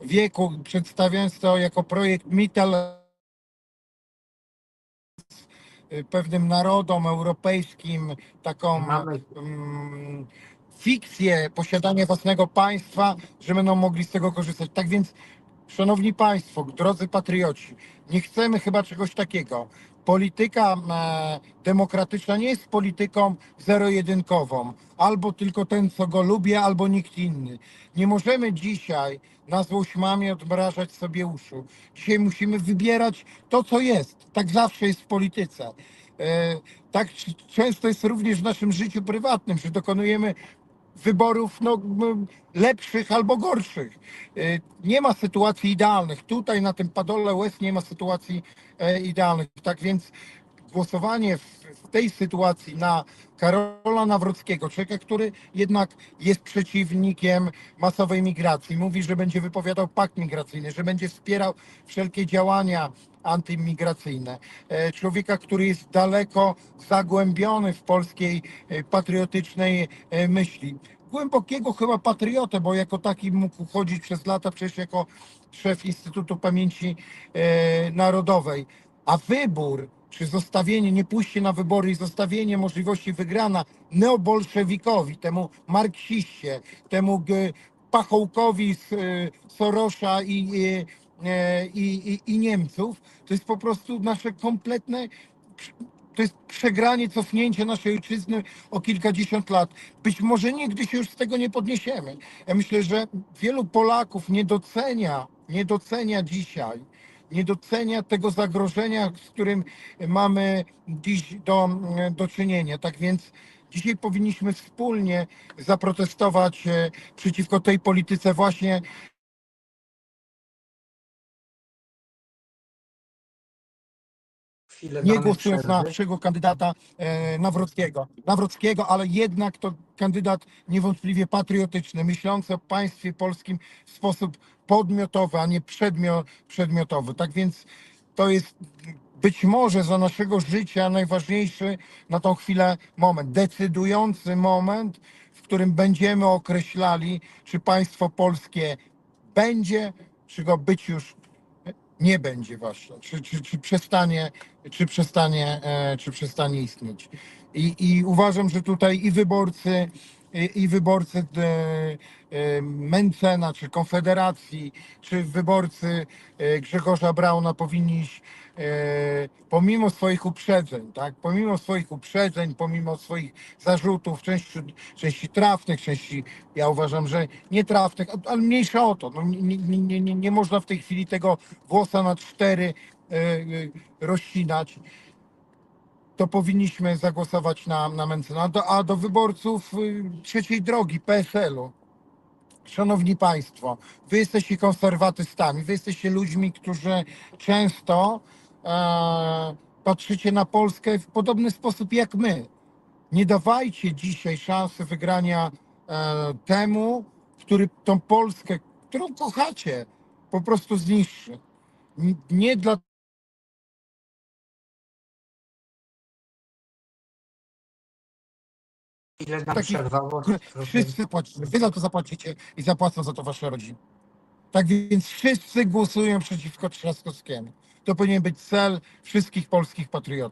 wieku, przedstawiając to jako projekt Mittel y, pewnym narodom europejskim, taką Mamy mm, fikcję posiadania własnego państwa, że będą mogli z tego korzystać. Tak więc, szanowni państwo, drodzy patrioci, nie chcemy chyba czegoś takiego. Polityka e, demokratyczna nie jest polityką zero-jedynkową. Albo tylko ten, co go lubię, albo nikt inny. Nie możemy dzisiaj na złość mamie odmrażać sobie uszu. Dzisiaj musimy wybierać to, co jest. Tak zawsze jest w polityce. E, tak często jest również w naszym życiu prywatnym, że dokonujemy wyborów no, m, lepszych albo gorszych. E, Nie ma sytuacji idealnych. Tutaj na tym padole łez nie ma sytuacji e, idealnych. Tak więc głosowanie w, tej sytuacji na Karola Nawrockiego, człowieka, który jednak jest przeciwnikiem masowej migracji, mówi, że będzie wypowiadał pakt migracyjny, że będzie wspierał wszelkie działania antymigracyjne. E, Człowieka, który jest daleko zagłębiony w polskiej e, patriotycznej e, myśli. Głębokiego chyba patriotę, bo jako taki mógł chodzić przez lata przecież jako szef Instytutu Pamięci Narodowej. A wybór, czy zostawienie, nie pójście na wybory i zostawienie możliwości wygrana neobolszewikowi, temu marksiście, temu g- pachołkowi z e, Sorosza i, e, i, i, i Niemców, to jest po prostu nasze kompletne to jest przegranie, cofnięcie naszej ojczyzny o kilkadziesiąt lat. Być może nigdy się już z tego nie podniesiemy. Ja myślę, że wielu Polaków nie docenia, nie docenia dzisiaj, nie docenia tego zagrożenia, z którym mamy dziś do, do czynienia. Tak więc dzisiaj powinniśmy wspólnie zaprotestować e, przeciwko tej polityce właśnie nie głosując na naszego kandydata e, Nawrockiego. Nawrockiego, ale jednak to kandydat niewątpliwie patriotyczny, myślący o państwie polskim w sposób podmiotowy, a nie przedmio, przedmiotowy. Tak więc to jest być może za naszego życia najważniejszy na tą chwilę moment, decydujący moment, w którym będziemy określali, czy państwo polskie będzie, czy go być już nie będzie właśnie, czy, czy, czy przestanie, czy przestanie, e, czy przestanie istnieć. I, I uważam, że tutaj i wyborcy, i, wyborcy e, e, Mencena, czy Konfederacji, czy wyborcy e, Grzegorza Brauna powinni pomimo swoich uprzedzeń, tak, pomimo swoich uprzedzeń, pomimo swoich zarzutów, części, części trafnych, części, ja uważam, że nietrafnych, ale mniejsza o to, no, nie, nie, nie, nie, można w tej chwili tego włosa na cztery rozcinać, to powinniśmy zagłosować na, na Mencena. A do, a do wyborców y, trzeciej drogi, PSL-u. Szanowni Państwo, Wy jesteście konserwatystami, Wy jesteście ludźmi, którzy często e, patrzycie na Polskę w podobny sposób jak my. Nie dawajcie dzisiaj szansy wygrania e, temu, który tą Polskę, którą kochacie, po prostu zniszczy. Nie dla Ile nam takich- przerwało? Wszyscy płacicie, wy za to zapłacicie i zapłacą za to wasze rodziny. Tak więc wszyscy głosują przeciwko Trzaskowskiemu. To powinien być cel wszystkich polskich patriotów.